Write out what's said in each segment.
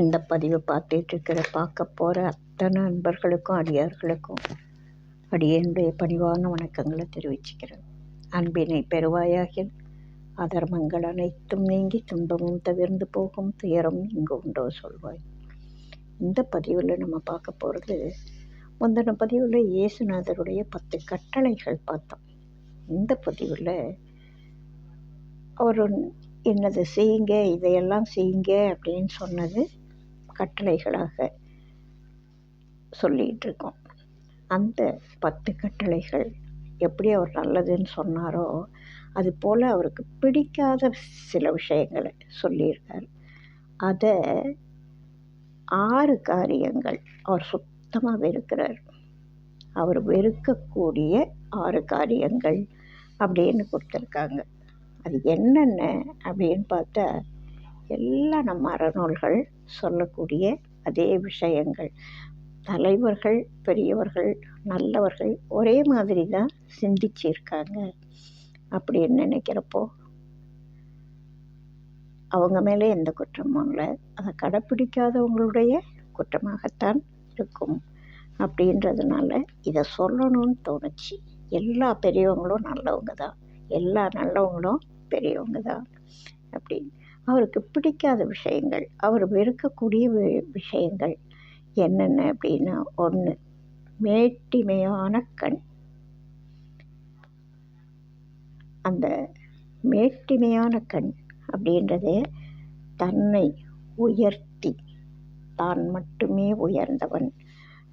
இந்த பதிவை பார்த்துட்ருக்கிற பார்க்க போகிற அத்தனை அன்பர்களுக்கும் அடியார்களுக்கும் அடியனுடைய பணிவான வணக்கங்களை தெரிவிச்சுக்கிறேன். அன்பினை பெறுவாயாகில் அதர்மங்கள் அனைத்தும் நீங்கி துன்பமும் தவிர்ந்து போகும் துயரம் இங்கு உண்டோ சொல்வாய். இந்த பதிவில் நம்ம பார்க்க போகிறது முந்தின பதிவில் இயேசுநாதருடைய பத்து கட்டளைகள் பார்த்தோம். இந்த பதிவில் அவர் என்னது செய்யுங்க இதையெல்லாம் செய்யுங்க அப்படின்னு சொன்னது கட்டளைகளாக சொல்லிகிட்டு இருக்கோம் அந்த பத்து கட்டளைகள் எப்படி அவர் நல்லதுன்னு சொன்னாரோ அது போல் அவருக்கு பிடிக்காத சில விஷயங்களை சொல்லியிருக்கார். அதை ஆறு காரியங்கள் அவர் சுத்தமாக வெறுக்கிறார் அவர் வெறுக்கக்கூடிய ஆறு காரியங்கள் அப்படின்னு கொடுத்துருக்காங்க. அது என்னென்ன அப்படின்னு பார்த்தா எல்லாம் நம்ம அறநூல்கள் சொல்லக்கூடிய அதே விஷயங்கள். தலைவர்கள் பெரியவர்கள் நல்லவர்கள் ஒரே மாதிரி தான் சிந்திச்சிருக்காங்க அப்படின்னு நினைக்கிறப்போ? அவங்க மேலே எந்த குற்றமும் இல்லை. அதை கடைப்பிடிக்காதவங்களுடைய குற்றமாகத்தான் இருக்கும். அப்படின்றதுனால இதை சொல்லணும்னு தோணுச்சு. எல்லா பெரியவங்களும் நல்லவங்க தான். எல்லா நல்லவங்களும் பெரியவங்க தான். அப்படின்னு அவருக்கு பிடிக்காத விஷயங்கள் அவர் வெறுக்கக்கூடிய விஷயங்கள் என்னென்ன அப்படின்னா ஒன்று மேட்டிமையான கண். அந்த மேட்டிமையான கண் அப்படின்றது தன்னை உயர்த்தி தான் மட்டுமே உயர்ந்தவன்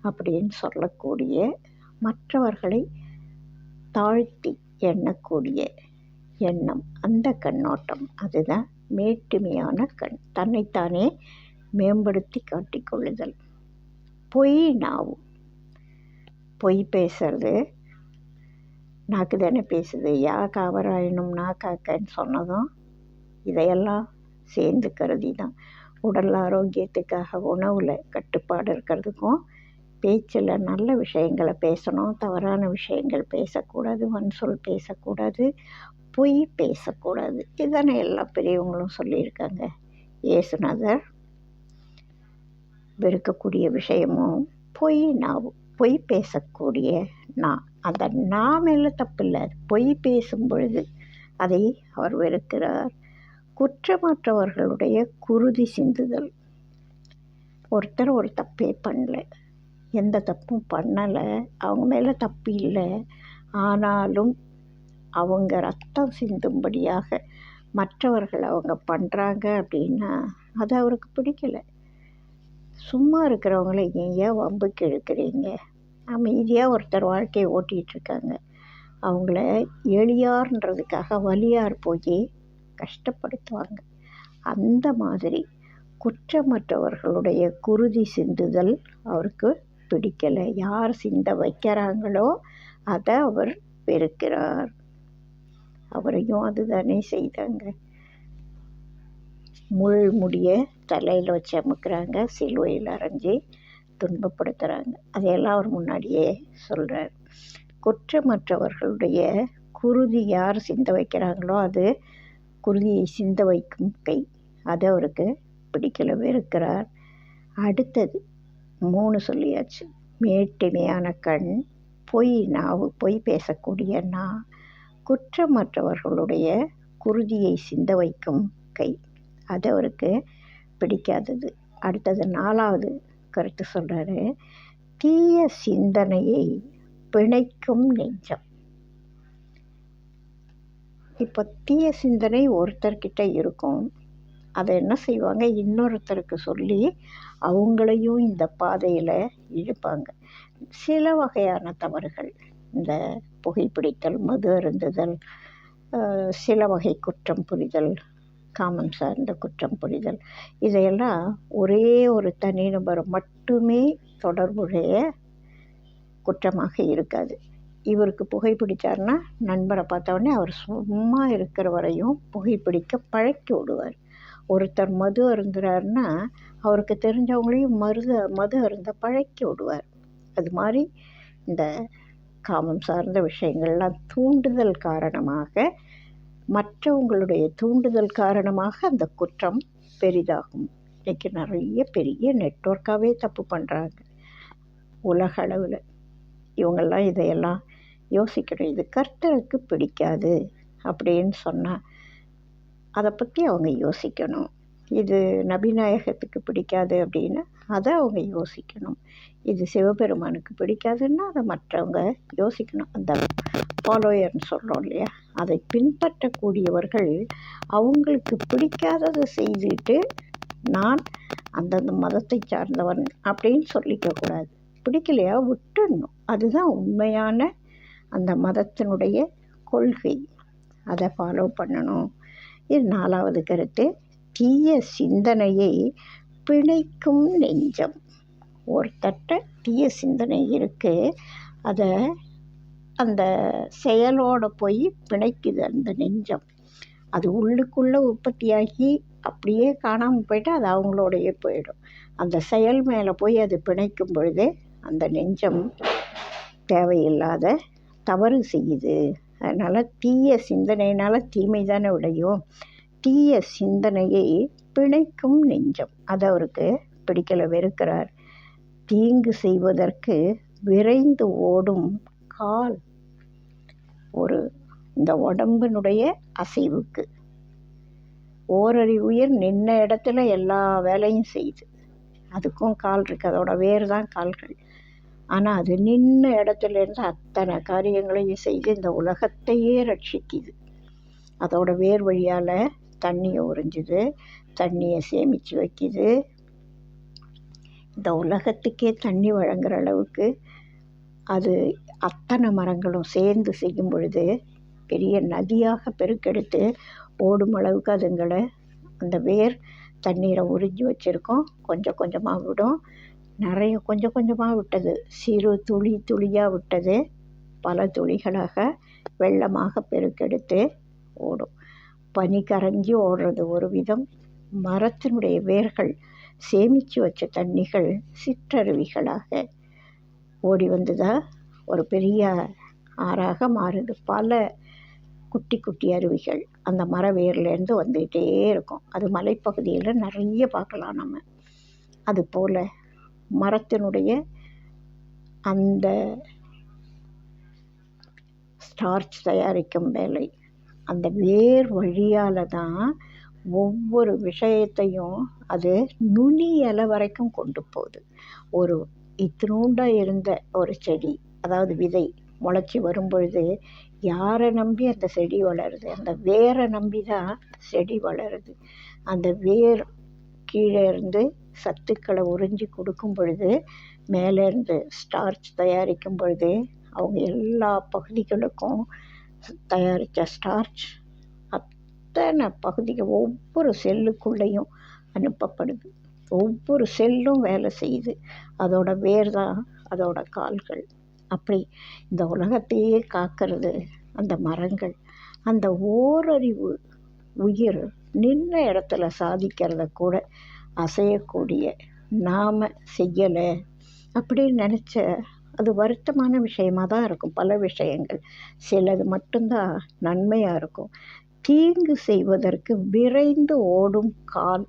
அப்படின்னு சொல்லக்கூடிய மற்றவர்களை தாழ்த்தி எண்ணக்கூடிய எண்ணம். அந்த கண்ணோட்டம் அதுதான் மேட்டுமையான கண். தன்னைத்தானே மேம்படுத்தி காட்டிக்கொள்ளுதல் பொய் நாவு. பொய் பேசுறது. நாக்கு தானே பேசுது. யா காவராயணும் நான் காக்கன்னு சொன்னதும் இதையெல்லாம் சேர்ந்து கருதி தான் உடல் ஆரோக்கியத்துக்காக உணவில் கட்டுப்பாடு இருக்கிறதுக்கும் பேச்சில் நல்ல விஷயங்களை பேசணும் தவறான விஷயங்கள் பேசக்கூடாது வன்சொல் பேசக்கூடாது பொய் பேசக்கூடாது. இதுதானே எல்லா பெரியவங்களும் சொல்லியிருக்காங்க. இயேசுநாதர் வெறுக்கக்கூடிய விஷயமும் பொய் நாவும் பொய் பேசக்கூடிய நான். அந்த நான் மேலே தப்பில்லை. பொய் பேசும் பொழுது அதை அவர் வெறுக்கிறார். குற்றமற்றவர்களுடைய குருதி சிந்துதல். ஒருத்தர் ஒரு தப்பே பண்ணல. எந்த தப்பும் பண்ணலை. அவங்க மேலே தப்பு இல்லை. ஆனாலும் அவங்க ரத்தம் சிந்தும்படியாக மற்றவர்கள் அவங்க பண்ணுறாங்க அப்படின்னா அது அவருக்கு பிடிக்கலை. சும்மா இருக்கிறவங்கள ஏன் வம்புக்கு இழுக்கிறீங்க அமைதியாக ஒருத்தர் வாழ்க்கையை ஓட்டிகிட்ருக்காங்க அவங்கள எளியார்ன்றதுக்காக வலியார் போய் கஷ்டப்படுத்துவாங்க. அந்த மாதிரி குற்றமற்றவர்களுடைய குருதி சிந்துதல் அவருக்கு பிடிக்கலை. யார் சிந்த வைக்கிறாங்களோ அதை அவர் வெறுக்கிறார். அவரையும் அதுதானே செய்தாங்க. முள் முடிய தலையில் வச்சு அமுக்கிறாங்க. சிலுவையில் அரைஞ்சி துன்பப்படுத்துகிறாங்க அதையெல்லாம் அவர் முன்னாடியே சொல்கிறார் குற்றமற்றவர்களுடைய குருதி யார் சிந்த வைக்கிறாங்களோ அது குருதியை சிந்த வைக்கும் கை. அது அவருக்கு பிடிக்கல வெறுக்கிறார் அடுத்தது மூணு சொல்லியாச்சு. மேட்டிமையான கண் பொய் நாவு பொய் பேசக்கூடிய நான் குற்றமற்றவர்களுடைய குருதியை சிந்த வைக்கும் கை. அது அவருக்கு பிடிக்காதது. அடுத்தது நாலாவது கருத்து சொல்கிறாரு தீய சிந்தனையை பிணைக்கும் நெஞ்சம். இப்போ தீய சிந்தனை ஒருத்தர்கிட்ட இருக்கும். அதை என்ன செய்வாங்க? இன்னொருத்தருக்கு சொல்லி அவங்களையும் இந்த பாதையில் இழுப்பாங்க. சில வகையான தவறுகள். இந்த புகைப்பிடித்தல் மது அருந்துதல் சில வகை குற்றம் புரிதல் காமம் சார்ந்த குற்றம் புரிதல். இதையெல்லாம் ஒரே ஒரு தனிநபர் மட்டுமே தொடர்புடைய குற்றமாக இருக்காது. இவருக்கு புகைப்பிடித்தார்னா நண்பரை பார்த்தோடனே அவர் சும்மா இருக்கிற வரையும் புகைப்பிடிக்க பழக்கி விடுவார். ஒருத்தர் மது அருந்துறாருன்னா அவருக்கு தெரிஞ்சவங்களையும் மருத மது அருந்த பழக்கி விடுவார். அது மாதிரி இந்த காமம் சார்ந்த விஷயங்கள்லாம் தூண்டுதல் காரணமாக மற்றவங்களுடைய தூண்டுதல் காரணமாக அந்த குற்றம் பெரிதாகும். இன்றைக்கி நிறைய பெரிய நெட்ஒர்க்காகவே தப்பு பண்ணுறாங்க உலக அளவில். இவங்கெல்லாம் இதையெல்லாம் யோசிக்கணும். இது கர்த்தருக்கு பிடிக்காது அப்படின்னு சொன்னால் அதை பற்றி அவங்க யோசிக்கணும். இது நபிநாயகத்துக்கு பிடிக்காது அப்படின்னு அதை அவங்க யோசிக்கணும். இது சிவபெருமானுக்கு பிடிக்காதுன்னா அதை மற்றவங்க யோசிக்கணும். அந்த ஃபாலோயர்னு சொல்கிறோம் இல்லையா? அதை பின்பற்றக்கூடியவர்கள் அவங்களுக்கு பிடிக்காததை செய்துட்டு நான் அந்தந்த மதத்தை சார்ந்தவன் அப்படின்னு சொல்லிக்கக்கூடாது பிடிக்கலையா? விட்டுடணும். அதுதான் உண்மையான அந்த மதத்தினுடைய கொள்கை. அதை ஃபாலோ பண்ணணும். இது நாலாவது கருத்து. தீய சிந்தனையை பிணைக்கும் நெஞ்சம். ஒருத்தட்ட தீய சிந்தனை இருக்குது அதை அந்த செயலோடு போய் பிணைக்குது அந்த நெஞ்சம். அது உள்ளுக்குள்ளே உற்பத்தியாகி அப்படியே காணாமல் போயிட்டு அது அவங்களோடையே போயிடும். அந்த செயல் மேலே போய் அது பிணைக்கும் பொழுது அந்த நெஞ்சம் தேவையில்லாத தவறு செய்யுது. அதனால் தீய சிந்தனையினால் தீமை தானே விளையும் தீய சிந்தனையை பிணைக்கும் நெஞ்சம். அது அவருக்கு பிடிக்கல வெறுக்கிறார். தீங்கு செய்வதற்கு விரைந்து ஓடும் கால். ஒரு இந்த உடம்பினுடைய அசைவுக்கு. ஓரறி உயிர் நின்ன இடத்துல எல்லா வேலையும் செய்யுது. அதுக்கும் கால் இருக்குது அதோட வேர் தான் கால்கள். ஆனால் அது நின்ன இடத்துலேருந்து அத்தனை காரியங்களையும் செய்து இந்த உலகத்தையே ரட்சிக்குது. அதோட வேர் வழியால் தண்ணியை உறிஞ்சுது தண்ணியை சேமித்து வைக்கிது. இந்த உலகத்துக்கே தண்ணி வழங்குற அளவுக்கு அது அத்தனை மரங்களும் சேர்ந்து செய்யும் பொழுது பெரிய நதியாக பெருக்கெடுத்து ஓடும் அளவுக்கு அதுங்களை அந்த வேர் தண்ணீரை உறிஞ்சி வச்சுருக்கோம். கொஞ்சம் கொஞ்சமாக விடும். நிறைய கொஞ்சம் கொஞ்சமாக விட்டது. சிறு துளி துளியாக விட்டது. பல துளிகளாக வெள்ளமாக பெருக்கெடுத்து ஓடும். பனி கரைஞ்சி ஓடுறது. ஒரு விதம் மரத்தினுடைய வேர்கள் சேமித்து வச்ச தண்ணிகள் சிற்றருவிகளாக ஓடி வந்துதான் ஒரு பெரிய ஆறாக மாறுது. பல குட்டி குட்டி அருவிகள் அந்த மர வேர்லேருந்து வந்துக்கிட்டே இருக்கும். அது மலைப்பகுதியில் நிறைய பார்க்கலாம் நம்ம. அது போல் மரத்தினுடைய அந்த ஸ்டார்ச் தயாரிக்கும் வேலை அந்த வேர் வழியால் தான் ஒவ்வொரு விஷயத்தையும் அது நுனி இலை வரைக்கும் கொண்டு போகுது. ஒரு இத்தினூண்டாக இருந்த ஒரு செடி அதாவது விதை முளைச்சி வரும்பொழுது யாரை நம்பி அந்த செடி வளருது? அந்த வேரை நம்பி தான் செடி வளருது. அந்த வேர் கீழே இருந்து சத்துக்களை உறிஞ்சி கொடுக்கும் பொழுது மேலேருந்து ஸ்டார்ச் தயாரிக்கும் பொழுது அவங்க எல்லா பகுதிகளுக்கும் தயாரித்த ஸ்டார்ச் அத்தனை பகுதிகள் ஒவ்வொரு செல்லுக்குள்ளேயும் அனுப்பப்படுது. ஒவ்வொரு செல்லும் வேலை செய்யுது. அதோட வேர் தான் அதோட கால்கள். அப்படி இந்த உலகத்தையே காக்கிறது அந்த மரங்கள். அந்த ஓரறிவு உயிர் நின்ற இடத்துல சாதிக்கிறத கூட அசையக்கூடிய நாம் செய்யலை அப்படின்னு நினச்ச அது வருத்தமான விஷயமாக தான் இருக்கும். பல விஷயங்கள். சிலது மட்டும்தான் நன்மையாக இருக்கும். தீங்கு செய்வதற்கு விரைந்து ஓடும் கால்.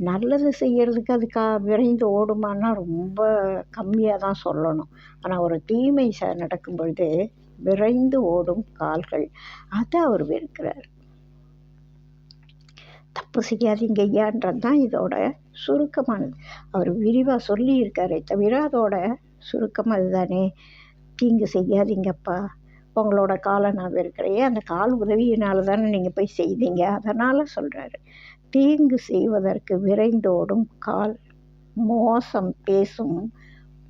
நல்லது செய்கிறதுக்கு அது கா விரைந்து ஓடுமான்னா ரொம்ப கம்மியாக தான் சொல்லணும். ஆனால் ஒரு தீமை ச நடக்கும் பொழுது விரைந்து ஓடும் கால்கள். அதை அவர் வெறுக்கிறார். தப்பு செய்யாதீங்க ஐயான்றது தான் இதோட சுருக்கமானது. அவர் விரிவாக சொல்லியிருக்காரே தவிர அதோட சுருக்கம் அதுதானே தீங்கு செய்யாதீங்கப்பா. உங்களோட காலை நான் வெறுக்கிறேன். அந்த கால் உதவியினால தானே நீங்கள் போய் செய்தீங்க. அதனால் சொல்கிறாரு தீங்கு செய்வதற்கு விரைந்தோடும் கால் மோசம் பேசும்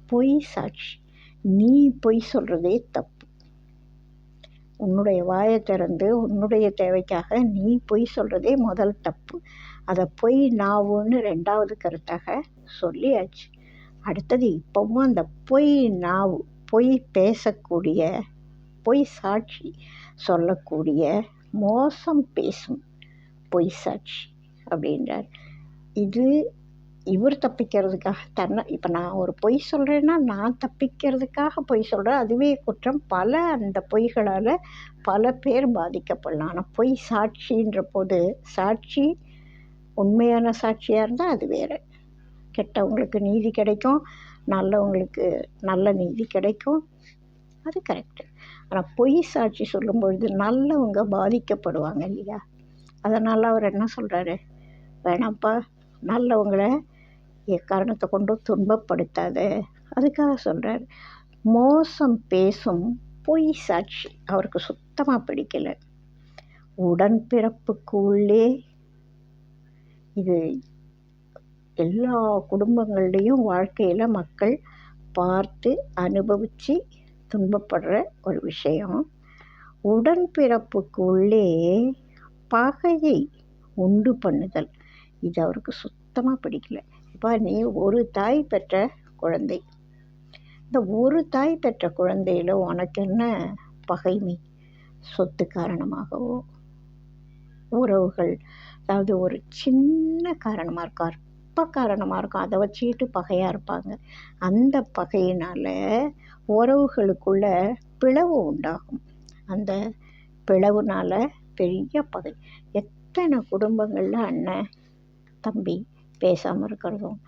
பொய் சாட்சி. நீ பொய் சொல்கிறதே தப்பு. உன்னுடைய வாயை திறந்து உன்னுடைய தேவைக்காக நீ பொய் சொல்கிறதே முதல் தப்பு. அதை பொய் நாவுன்னு ரெண்டாவது கருத்தாக சொல்லியாச்சு. அடுத்தது இப்போவும் அந்த பொய் நாவு பொய் பேசக்கூடிய பொய் சாட்சி சொல்லக்கூடிய மோசம் பேசும் பொய் சாட்சி அப்படின்றார். இது இவர் தப்பிக்கிறதுக்காக தன்னை இப்போ நான் ஒரு பொய் சொல்கிறேன்னா நான் தப்பிக்கிறதுக்காக பொய் சொல்கிறேன் அதுவே குற்றம். பல அந்த பொய்களால் பல பேர் பாதிக்கப்படலாம். ஆனால் பொய் சாட்சின்ற போது சாட்சி உண்மையான சாட்சியாக இருந்தால் அது வேறு. கெட்டவங்களுக்கு நீதி கிடைக்கும். நல்லவங்களுக்கு நல்ல நீதி கிடைக்கும். அது கரெக்டு ஆனால் பொய் சாட்சி சொல்லும்பொழுது நல்லவங்க பாதிக்கப்படுவாங்க இல்லையா? அதனால் அவர் என்ன சொல்கிறாரு வேணாம்ப்பா நல்லவங்களை எக்காரணத்தை கொண்டும் துன்பப்படுத்தாத. அதுக்காக சொல்கிறார் மோசம் பேசும் பொய் சாட்சி அவருக்கு சுத்தமாக பிடிக்கலை. உடன்பிறப்புக்கு உள்ளே இது எல்லா குடும்பங்கள்லேயும் வாழ்க்கையில் மக்கள் பார்த்து அனுபவித்து துன்பப்படுற ஒரு விஷயம். உடன்பிறப்புக்கு உள்ளே பகையை உண்டு பண்ணுதல். இது அவருக்கு சுத்தமாக பிடிக்கல. இப்போ நீ ஒரு தாய் பெற்ற குழந்தை. இந்த ஒரு தாய் பெற்ற குழந்தையில் உனக்கு என்ன பகைமை? சொத்து காரணமாகவோ? உறவுகள். அதாவது ஒரு சின்ன காரணமாக இருக்கார். அற்ப காரணமாக இருக்கும் அதை வச்சுக்கிட்டு பகையாக இருப்பாங்க. அந்த பகையினால் உறவுகளுக்குள்ள பிளவு உண்டாகும். அந்த பிளவுனால் பெரிய பகை. எத்தனை குடும்பங்களில் அண்ணன் தம்பி பேசாமல் இருக்கிறதும்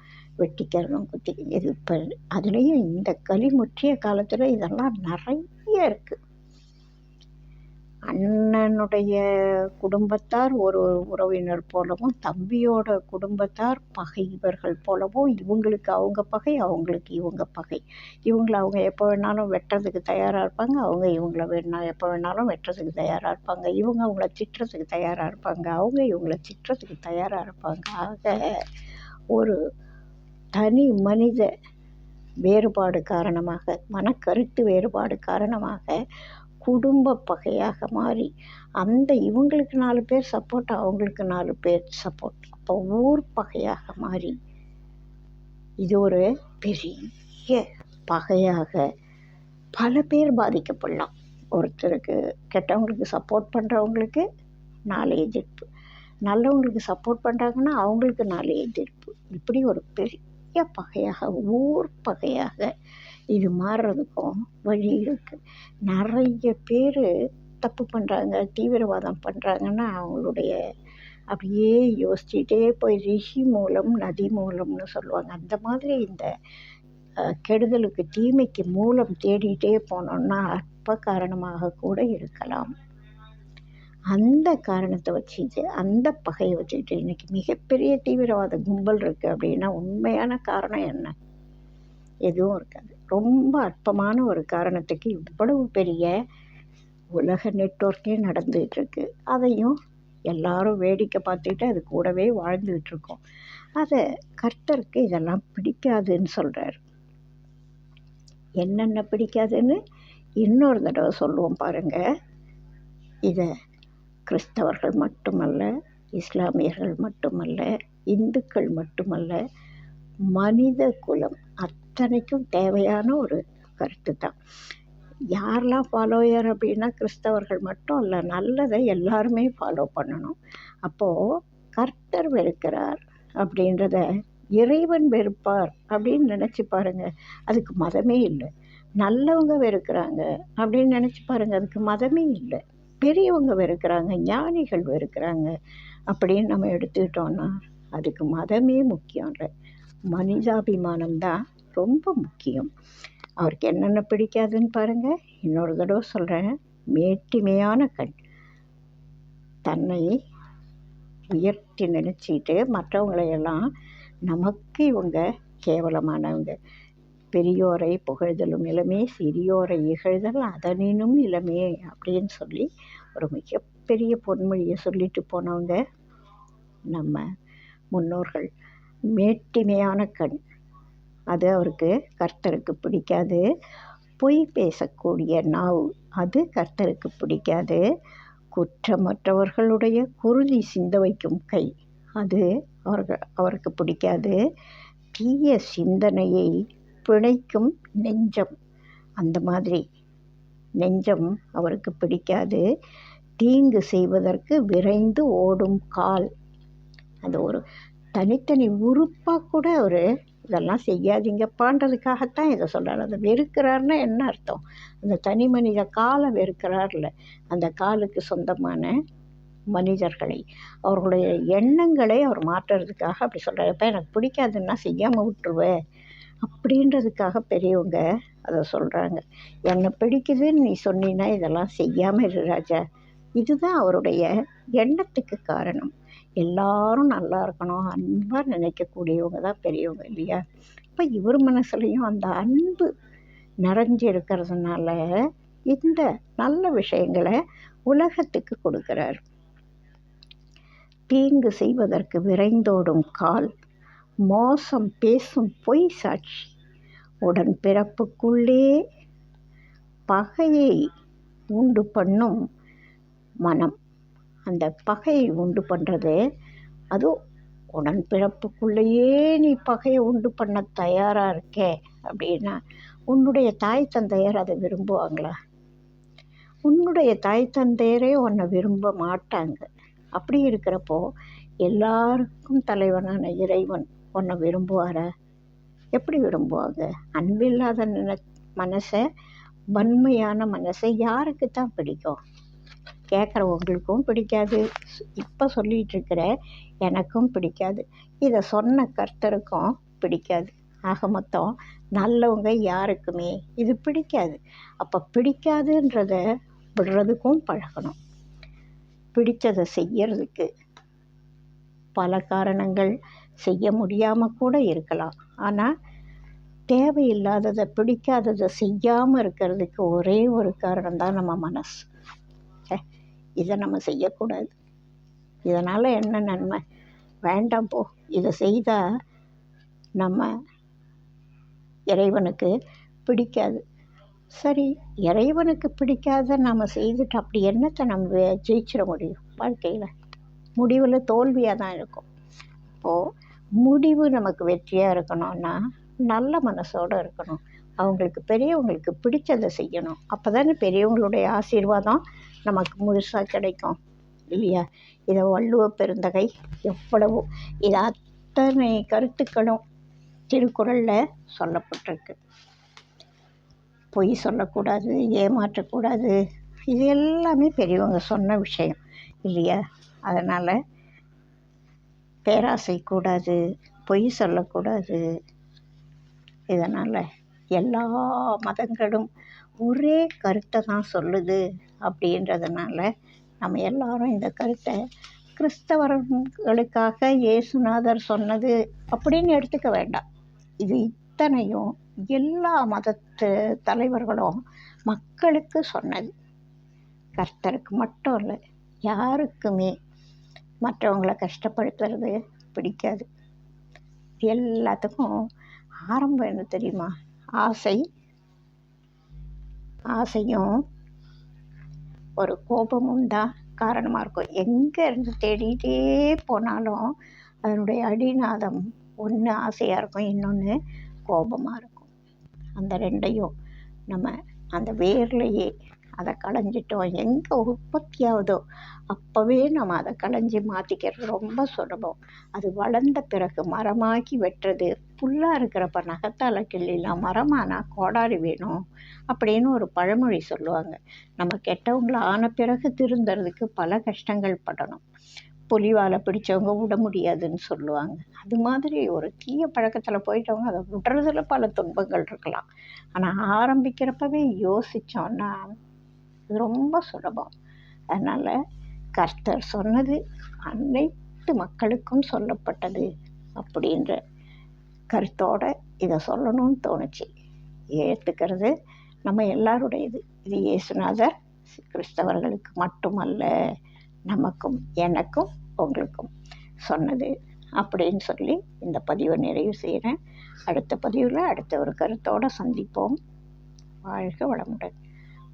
வெட்டிக்கிறதும் குத்தி இது இப்போ அதுலேயும் இந்த களிமுற்றிய காலத்தில் இதெல்லாம் நிறைய இருக்குது அண்ணனுடைய குடும்பத்தார் ஒரு உறவினர் போலவும் தம்பியோட குடும்பத்தார் பகைவர்கள் போலவும் இவங்களுக்கு அவங்க பகை அவங்களுக்கு இவங்க பகை. இவங்கள அவங்க எப்போ வேணாலும் வெட்டுறதுக்கு தயாராக இருப்பாங்க அவங்க இவங்கள வேணா எப்போ வேணாலும் வெட்டுறதுக்கு தயாராக இருப்பாங்க. இவங்க அவங்கள திட்டுறதுக்கு தயாராக இருப்பாங்க அவங்க இவங்கள திட்டுறதுக்கு தயாராக இருப்பாங்க. ஆக ஒரு தனி மனித வேறுபாடு காரணமாக மனக்கருத்து வேறுபாடு காரணமாக குடும்ப பகையாக மாறி அந்த இவங்களுக்கு நாலு பேர் சப்போர்ட் அவங்களுக்கு நாலு பேர் சப்போர்ட் அப்போ ஊர் பகையாக மாறி இது ஒரு பெரிய பகையாக பல பேர் பாதிக்கப்படலாம். ஒருத்தருக்கு கெட்டவங்களுக்கு சப்போர்ட் பண்ணுறவங்களுக்கு நாலு எதிர்ப்பு. நல்லவங்களுக்கு சப்போர்ட் பண்ணுறாங்கன்னா அவங்களுக்கு நாலு எதிர்ப்பு. இப்படி ஒரு பெரிய பகையாக ஊர் பகையாக இது மாறுறதுக்கும் வழி இருக்குது நிறைய பேர் தப்பு பண்ணுறாங்க தீவிரவாதம் பண்ணுறாங்கன்னா அவங்களுடைய அப்படியே யோசிச்சுட்டே போய் ரிஷி மூலம் நதி மூலம்னு சொல்லுவாங்க. அந்த மாதிரி இந்த கெடுதலுக்கு தீமைக்கு மூலம் தேடிட்டே போனோம்னா அற்ப காரணமாக கூட இருக்கலாம். அந்த காரணத்தை வச்சுட்டு அந்த பகையை வச்சுக்கிட்டு இன்றைக்கி மிகப்பெரிய தீவிரவாத கும்பல் இருக்குது அப்படின்னா உண்மையான காரணம் என்ன? எதுவும் இருக்காது. ரொம்ப அற்பமான ஒரு காரணத்துக்கு இவ்வளவு பெரிய உலக நெட்ஒர்க்கே நடந்துகிட்ருக்கு அதையும் எல்லாரும் வேடிக்கை பார்த்துக்கிட்டு அது கூடவே வாழ்ந்துகிட்ருக்கோம் அதை கர்த்தருக்கு இதெல்லாம் பிடிக்காதுன்னு சொல்கிறார் என்னென்ன பிடிக்காதுன்னு இன்னொரு தடவை சொல்லுவோம் பாருங்கள் இதை கிறிஸ்தவர்கள் மட்டுமல்ல இஸ்லாமியர்கள் மட்டுமல்ல இந்துக்கள் மட்டுமல்ல மனித குலம் அத்தனைக்கும் தேவையான ஒரு கருத்து தான் யாரெல்லாம் ஃபாலோயர் அப்படின்னா கிறிஸ்தவர்கள் மட்டும் இல்லை நல்லதை எல்லாருமே ஃபாலோ பண்ணணும். அப்போது கர்த்தர் வெறுக்கிறார் அப்படின்றத இறைவன் வெறுப்பார் அப்படின்னு நினச்சி பாருங்கள் அதுக்கு மதமே இல்லை. நல்லவங்க வெறுக்கிறாங்க அப்படின்னு நினச்சி பாருங்கள் அதுக்கு மதமே இல்லை. பெரியவங்க வெறுக்கிறாங்க ஞானிகள் வெறுக்கிறாங்க அப்படின்னு நம்ம எடுத்துக்கிட்டோன்னா அதுக்கு மதமே முக்கியம் இல்லை. மனிதாபிமானம் தான் ரொம்ப முக்கியம். அவருக்கு என்னென்ன பிடிக்காதுன்னு பாருங்கள் இன்னொரு தடவை சொல்கிறேன் மேட்டிமையான கண். தன்னை உயர்த்தி நினச்சிட்டு மற்றவங்களையெல்லாம் நமக்கு இவங்க கேவலமானவங்க. பெரியோரை புகழ்தலும் இளமே சிறியோரை இகழ்தல் அதனினும் இளமே அப்படின்னு சொல்லி ஒரு மிகப்பெரிய பொன்மொழியை சொல்லிட்டு போனவங்க நம்ம முன்னோர்கள். மேட்டிமையான கண். அது அவருக்கு கர்த்தருக்கு பிடிக்காது. பொய் பேசக்கூடிய நாவ் அது கர்த்தருக்கு பிடிக்காது. குற்றமற்றவர்களுடைய குருதி சிந்த வைக்கும் கை அது அவர்கள் அவருக்கு பிடிக்காது. தீய சிந்தனையை பிணைக்கும் நெஞ்சம் அந்த மாதிரி நெஞ்சம் அவருக்கு பிடிக்காது. தீங்கு செய்வதற்கு விரைந்து ஓடும் கால் அது ஒரு தனித்தனி உறுப்பாக கூட அவர் இதெல்லாம் செய்யாதீங்கப்பான்றதுக்காகத்தான் இதை சொல்கிறார் அதை வெறுக்கிறாருன்னா என்ன அர்த்தம்? அந்த தனி மனித காலை வெறுக்கிறார்ல. அந்த காலுக்கு சொந்தமான மனிதர்களை அவர்களுடைய எண்ணங்களை அவர் மாற்றுறதுக்காக அப்படி சொல்கிறார் இப்போ எனக்கு பிடிக்காதுன்னா செய்யாமல் விட்டுருவேன் அப்படின்றதுக்காக பெரியவங்க அதை சொல்கிறாங்க என்னை பிடிக்குதுன்னு நீ சொன்னீன்னா இதெல்லாம் செய்யாமல் இரு ராஜா. இதுதான் அவருடைய எண்ணத்துக்கு காரணம். எல்லாரும் நல்லா இருக்கணும். அன்பாக நினைக்கக்கூடியவங்க தான் பெரியவங்க இல்லையா? இப்போ இவர் மனசுலையும் அந்த அன்பு நிறைஞ்சு இருக்கிறதுனால இந்த நல்ல விஷயங்களை உலகத்துக்கு கொடுக்குறார். தீங்கு செய்வதற்கு விரைந்தோடும் கால் மோசம் பேசும் பொய் சாட்சி உடன் பிறப்புக்குள்ளே பகையை உண்டு பண்ணும் மனம். அந்த பகையை உண்டு பண்ணுறது அதுவும் உடன்பிறப்புக்குள்ளேயே நீ பகையை உண்டு பண்ண தயாராக இருக்கே அப்படின்னா உன்னுடைய தாய் தந்தையர் அதை விரும்புவாங்களா? உன்னுடைய தாய் தந்தையரே உன்னை விரும்ப மாட்டாங்க. அப்படி இருக்கிறப்போ எல்லாருக்கும் தலைவனான இறைவன் உன்னை விரும்புவாரா? எப்படி விரும்புவாங்க? அன்பில்லாத நின மனசை வன்மையான மனசை யாருக்கு தான் பிடிக்கும்? கேட்குறவங்களுக்கும் பிடிக்காது. இப்போ சொல்லிகிட்ருக்கிற எனக்கும் பிடிக்காது. இதை சொன்ன கர்த்தருக்கும் பிடிக்காது. ஆக மொத்தம் நல்லவங்க யாருக்குமே இது பிடிக்காது. அப்போ பிடிக்காதுன்றத விடுறதுக்கும் பழகணும். பிடித்ததை செய்யறதுக்கு பல காரணங்கள் செய்ய முடியாமல் கூட இருக்கலாம். ஆனால் தேவையில்லாததை பிடிக்காததை செய்யாமல் இருக்கிறதுக்கு ஒரே ஒரு காரணம் தான் நம்ம மனசு. இதை நம்ம செய்யக்கூடாது. இதனால் என்ன நன்மை? வேண்டாம் போ. இதை செய்தால் நம்ம இறைவனுக்கு பிடிக்காது. சரி இறைவனுக்கு பிடிக்காத நம்ம செய்துட்டு அப்படி என்னத்தை நம்ம ஜெயிச்சிட முடியும்? வாழ்க்கையில். முடிவில் தோல்வியாக தான் இருக்கும். இப்போது முடிவு நமக்கு வெற்றியாக இருக்கணும்னா நல்ல மனசோடு இருக்கணும். அவங்களுக்கு பெரியவங்களுக்கு பிடிச்சதை செய்யணும். அப்போ தானே பெரியவங்களுடைய ஆசீர்வாதம் நமக்கு முழுசாக கிடைக்கும். இல்லையா? இதை வள்ளுவ பெருந்தகை எவ்வளவோ இது அத்தனை கருத்துக்களும் திருக்குறளில் சொல்லப்பட்டிருக்கு. பொய் சொல்லக்கூடாது ஏமாற்றக்கூடாது இது எல்லாமே பெரியவங்க சொன்ன விஷயம் இல்லையா? அதனால் பேராசை கூடாது பொய் சொல்லக்கூடாது. இதனால் எல்லா மதங்களும் ஒரே கருத்தை தான் சொல்லுது. அப்படின்றதுனால நம்ம எல்லாரும் இந்த கருத்தை கிறிஸ்தவர்களுக்காக இயேசுநாதர் சொன்னது அப்படின்னு எடுத்துக்க வேண்டாம். இது இத்தனையும் எல்லா மதத்து தலைவர்களும் மக்களுக்கு சொன்னது. கர்த்தருக்கு மட்டும் இல்லை யாருக்குமே மற்றவங்களை கஷ்டப்படுத்துறது பிடிக்காது. எல்லாத்துக்கும் ஆரம்பம் என்ன தெரியுமா? ஆசை. ஆசையும் ஒரு கோபமும் தான் காரணமாக இருக்கும். எங்கே இருந்து தேடிட்டே போனாலும் அதனுடைய அடிநாதம் ஒன்று ஆசையாக இருக்கும் இன்னொன்று கோபமாக இருக்கும். அந்த ரெண்டையும் நம்ம அந்த வேர்லையே அதை களைஞ்சிட்டோம். எங்கே உற்பத்தி ஆகுதோ அப்போவே நம்ம அதை களைஞ்சி மாற்றிக்கிறது ரொம்ப சுலபம். அது வளர்ந்த பிறகு மரமாக்கி வெட்டுறது புல்லாக இருக்கிறப்ப நகத்தால் கிள்ளிலாம் மரமானா கோடாரி வேணும் அப்படின்னு ஒரு பழமொழி சொல்லுவாங்க. நம்ம கெட்டவங்கள ஆன பிறகு திருந்துறதுக்கு பல கஷ்டங்கள் படணும். புலிவாலை பிடிச்சவங்க விட முடியாதுன்னு சொல்லுவாங்க. அது மாதிரி ஒரு தீய பழக்கத்தில் போயிட்டவங்க அதை விடுறதுல பல துன்பங்கள் இருக்கலாம். ஆனால் ஆரம்பிக்கிறப்பவே யோசித்தோன்னா ரொம்ப சுலபம். அதனால் கர்த்தர் சொன்னது அனைத்து மக்களுக்கும் சொல்லப்பட்டது அப்படின்ற கருத்தோடு இதை சொல்லணும்னு தோணுச்சு. ஏற்றுக்கிறது நம்ம எல்லாருடையது. இது இயேசுநாதர் கிறிஸ்தவர்களுக்கு மட்டுமல்ல நமக்கும் எனக்கும் உங்களுக்கும் சொன்னது அப்படின்னு சொல்லி இந்த பதிவை நிறைவு செய்கிறேன். அடுத்த பதிவில் அடுத்த ஒரு கருத்தோடு சந்திப்போம். வாழ்க வளமுடன்.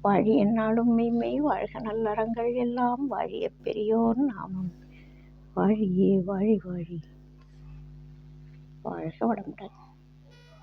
வாழி என்னாலும் மெய்மை வாழ்க நல்லறங்கள் எல்லாம் வாழிய பெரியோர் நாமம். வாழியே வாழி வாழி. வாழ்க வளமுடன்.